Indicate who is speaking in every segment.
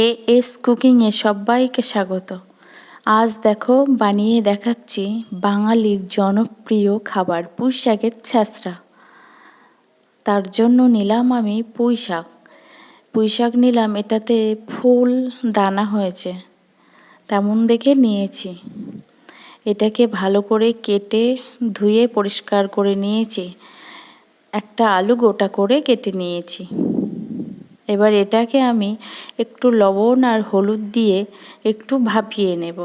Speaker 1: A S কুকিংয়ে সবাইকে স্বাগত। আজ দেখো, বানিয়ে দেখাচ্ছি বাঙালির জনপ্রিয় খাবার পুঁই শাকের ছ্যাঁচড়া। তার জন্য নিলাম আমি পুঁই শাক পুঁই শাক নিলাম, এটাতে ফুল, দানা হয়েছে। তেমন দেখে নিয়েছি। এটাকে ভালো করে কেটে ধুয়ে পরিষ্কার করে নিয়েছি। একটা আলু গোটা করে কেটে নিয়েছি। এবার এটাকে আমি একটু লবণ আর হলুদ দিয়ে একটু ভাপিয়ে নেব।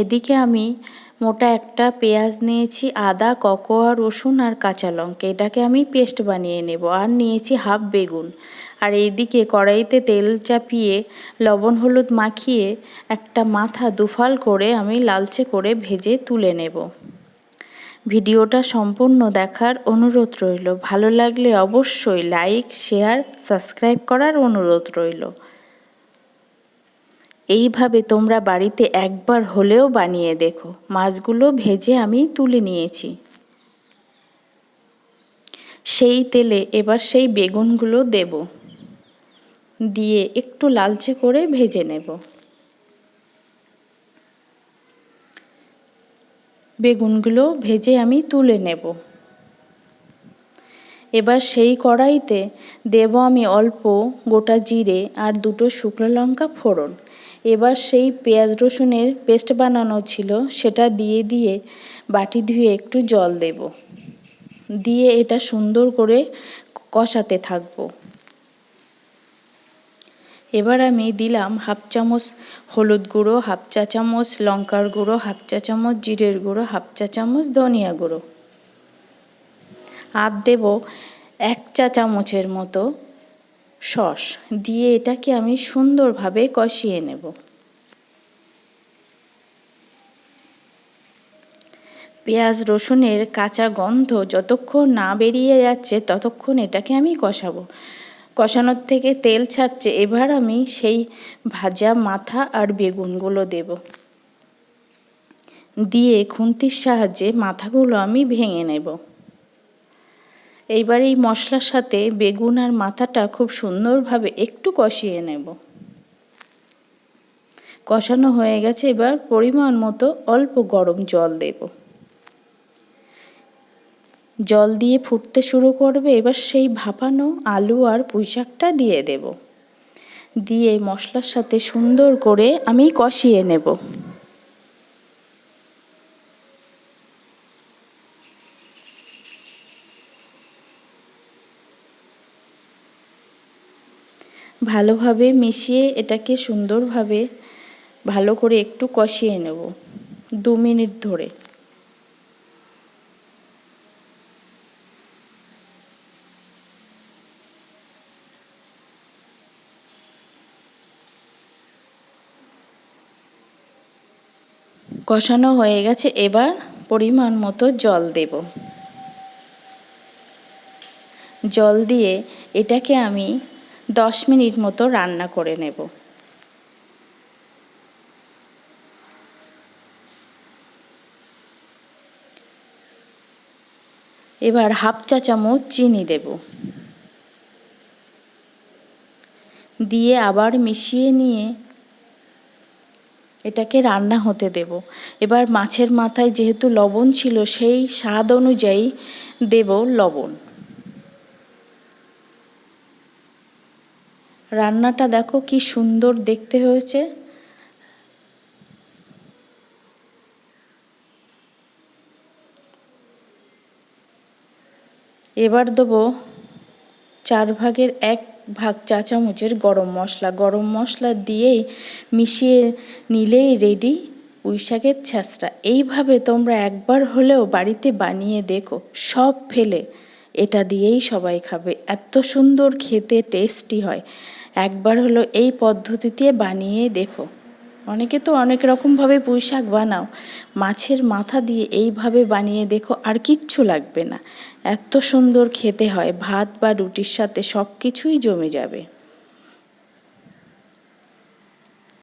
Speaker 1: এদিকে আমি মোটা একটা পেঁয়াজ নিয়েছি, আদা, ককোয়া, রসুন আর কাঁচা লঙ্কা। এটাকে আমি পেস্ট বানিয়ে নেব আর নিয়েছি হাফ বেগুন। আর এইদিকে কড়াইতে তেল চাপিয়ে লবণ হলুদ মাখিয়ে একটা মাথা দুফাল করে আমি লালচে করে ভেজে তুলে নেব। ভিডিওটা সম্পূর্ণ দেখার অনুরোধ রইল। ভালো লাগলে অবশ্যই লাইক, শেয়ার, সাবস্ক্রাইব করার অনুরোধ রইল। এইভাবে তোমরা বাড়িতে একবার হলেও বানিয়ে দেখো। মাছগুলো ভেজে আমি তুলে নিয়েছি। সেই তেলে এবার সেই বেগুনগুলো দেব। দিয়ে একটু লালচে করে ভেজে নেব। বেগুনগুলো ভেজে আমি তুলে নেব। এবার সেই কড়াইতে দেব আমি অল্প গোটা জিরে আর দুটো শুকনো লঙ্কা ফোড়ন। এবার সেই পেঁয়াজ রসুনের পেস্ট বানানো ছিল, সেটা দিয়ে দিয়ে বাটি ধুয়ে একটু জল দেব। দিয়ে এটা সুন্দর করে কষাতে থাকব। এবার আমি দিলাম হাফ চামচ হলুদ গুঁড়ো, হাফ চা চামচ লঙ্কার গুঁড়ো, হাফ চা চামচ জিরের গুঁড়ো, হাফ চা চামচ ধনিয়া গুঁড়ো। আর দেব এক চা চামচের মতো সস। দিয়ে এটাকে আমি সুন্দরভাবে কষিয়ে নেব। পেঁয়াজ, রসুনের কাঁচা গন্ধ যতক্ষণ না বেরিয়ে যাচ্ছে, ততক্ষণ এটাকে আমি কষাবো। কষানোর থেকে তেল ছাড়ছে, এবার আমি সেই ভাজা মাথা আর বেগুনগুলো দেব। দিয়ে খুন্তির সাহায্যে মাথাগুলো আমি ভেঙে নেব। এইবার এই মশলার সাথে বেগুন আর মাথাটা খুব সুন্দরভাবে একটু কষিয়ে নেব। কষানো হয়ে গেছে, এবার পরিমাণ মতো অল্প গরম জল দেবো। জল দিয়ে ফুটতে শুরু করবে, এবার সেই ভাপানো আলু আর পুঁই শাকটা দিয়ে দেব। দিয়ে মশলার সাথে সুন্দর করে আমি কষিয়ে নেব। ভালোভাবে মিশিয়ে এটাকে সুন্দরভাবে ভালো করে একটু কষিয়ে নেব, দু মিনিট ধরে। কষানো হয়ে গেছে, এবার পরিমাণ মতো জল দেব। জল দিয়ে এটাকে আমি দশ মিনিট মতো রান্না করে নেব। এবার হাফ চা চামচ চিনি দেব। দিয়ে আবার মিশিয়ে নিয়ে এটাকে রান্না হতে দেব। এবার মাছের মাথায় যেহেতু লবণ ছিল, সেই স্বাদ অনুযায়ী দেব লবণ। রান্নাটা দেখো কি সুন্দর দেখতে হয়েছে। এবার দেবো চার ভাগের এক ভাগ চা চামচের গরম মশলা। গরম মশলা দিয়েই মিশিয়ে নিলেই রেডি পুঁই শাকের ছ্যাঁচড়া এইভাবে তোমরা একবার হলেও বাড়িতে বানিয়ে দেখো, সব ফেলে। এটা দিয়েই সবাই খাবে। এত সুন্দর খেতে টেস্টি হয়। একবার হলো এই পদ্ধতিতে বানিয়ে দেখো। অনেকে তো অনেক রকমভাবে পুঁই শাক বানাও। মাছের মাথা দিয়ে এইভাবে বানিয়ে দেখো আর কিচ্ছু লাগবে না। এত সুন্দর খেতে হয়, ভাত বা রুটির সাথে সব কিছুই জমে যাবে।